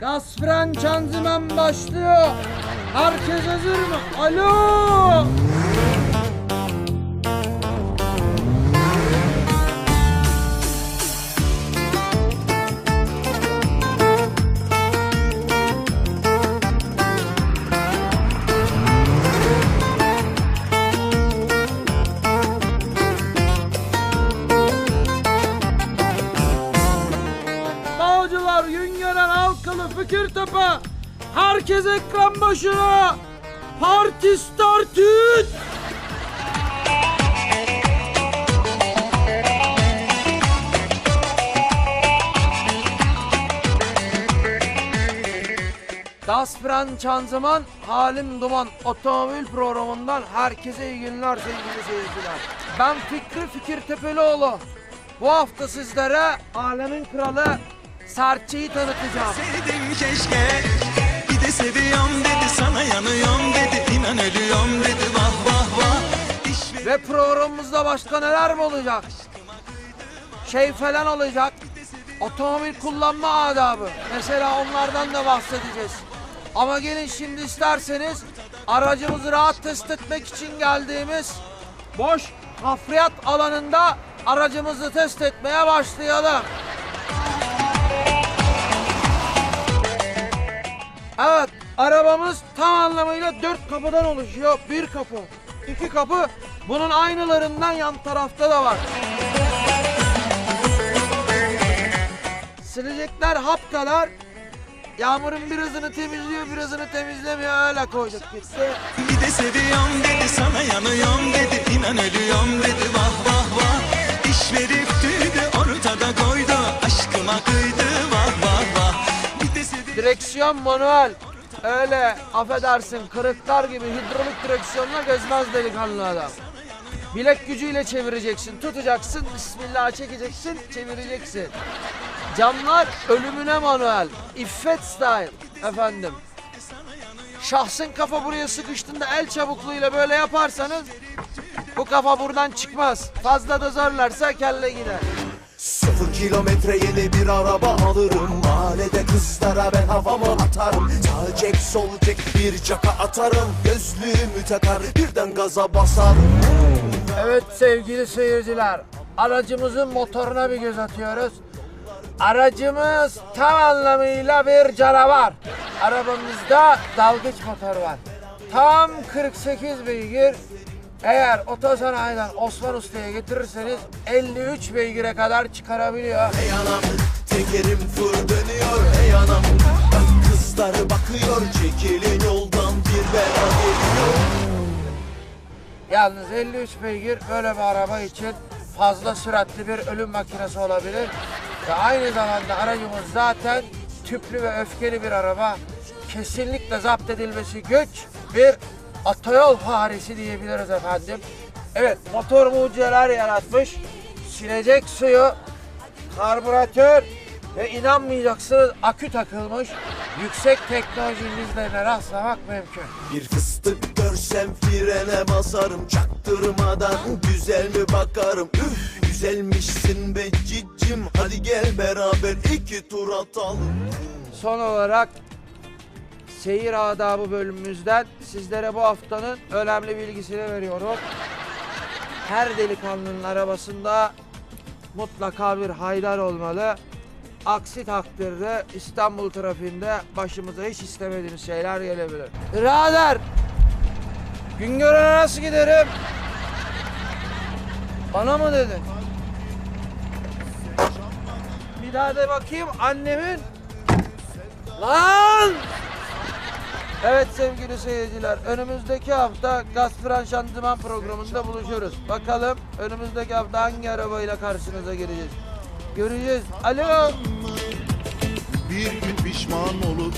Gaz fren şanzıman başlıyor. Herkes hazır mı? Alo! Güngören, Halkalı, Fikirtepe. Herkes ekran başına. Parti started. Das Fren Çanzıman, Halim Duman otomobil programından herkese iyi günler sevgili seyirciler. Ben Fikri Fikir Tepelioğlu. Bu hafta sizlere alemin kralı Serçe'yi tanıtacağım. Sevdim keşke Bir de seviyorum dedi sana yanıyorum dedi inan ölüyorum dedi vah vah vah Ve programımızda başka neler mi olacak? Şey falan olacak. Otomobil kullanma adabı. Mesela onlardan da bahsedeceğiz. Ama gelin şimdi isterseniz aracımızı rahat test etmek için geldiğimiz boş hafriyat alanında aracımızı test etmeye başlayalım. Evet, arabamız tam anlamıyla dört kapıdan oluşuyor. Bir kapı, iki kapı. Bunun aynılarından yan tarafta da var. Silecekler hapkalar. Yağmurun birazını temizliyor, birazını temizlemiyor. Öyle koyduk gitti. Direksiyon manuel. Öyle affedersin kırıklar gibi hidrolik direksiyonla gezmez delikanlı adam. Bilek gücüyle çevireceksin, tutacaksın, bismillah çekeceksin, çevireceksin. Camlar ölümüne manuel, iffet style efendim. Şahsın kafa buraya sıkıştığında el çabukluğuyla böyle yaparsanız bu kafa buradan çıkmaz. Fazla da zorlarsa kelle gider. Sıfır kilometre yeni bir araba alırım Mahallede kızlara ben havamı atarım Sağ cek sol cek bir caka atarım Gözlüğümü takar birden gaza basarım Evet sevgili seyirciler, aracımızın motoruna bir göz atıyoruz. Aracımız tam anlamıyla bir canavar. Arabamızda dalgıç motor var. Tam 48 beygir. Eğer otosanayiden Osman Usta'ya getirirseniz 53 beygire kadar çıkarabiliyor. Hey anam tekerim fır dönüyor Hey anam bak kızlar bakıyor Çekilin yoldan bir bela geliyor Yalnız 53 beygir böyle bir araba için fazla süratli bir ölüm makinesi olabilir. Ve aynı zamanda aracımız zaten tüplü ve öfkeli bir araba. Kesinlikle zapt edilmesi güç bir otoyol faresi diyebiliriz efendim. Evet motor mucizeler yaratmış. Silecek suyu, karbüratör ve inanmayacaksınız akü takılmış. Yüksek teknoloji indizlerine rastlamak mümkün. Bir fıstık görsem frene basarım Çaktırmadan güzel mi bakarım Üf güzelmişsin be cicim Hadi gel beraber iki tur atalım Son olarak seyir adabı bölümümüzden sizlere bu haftanın önemli bilgisini veriyorum. Her delikanlının arabasında mutlaka bir haydar olmalı. Aksi takdirde İstanbul trafiğinde başımıza hiç istemediğimiz şeyler gelebilir. Birader! Güngören'e nasıl giderim? Bana mı dedin? Bir daha de bakayım annemin Lan! Evet sevgili seyirciler, önümüzdeki hafta Gaz Fren Şantıman programında buluşuyoruz. Bakalım önümüzdeki hafta hangi arabayla karşınıza geleceğiz. Göreceğiz. Alo! Bir gün pişman olup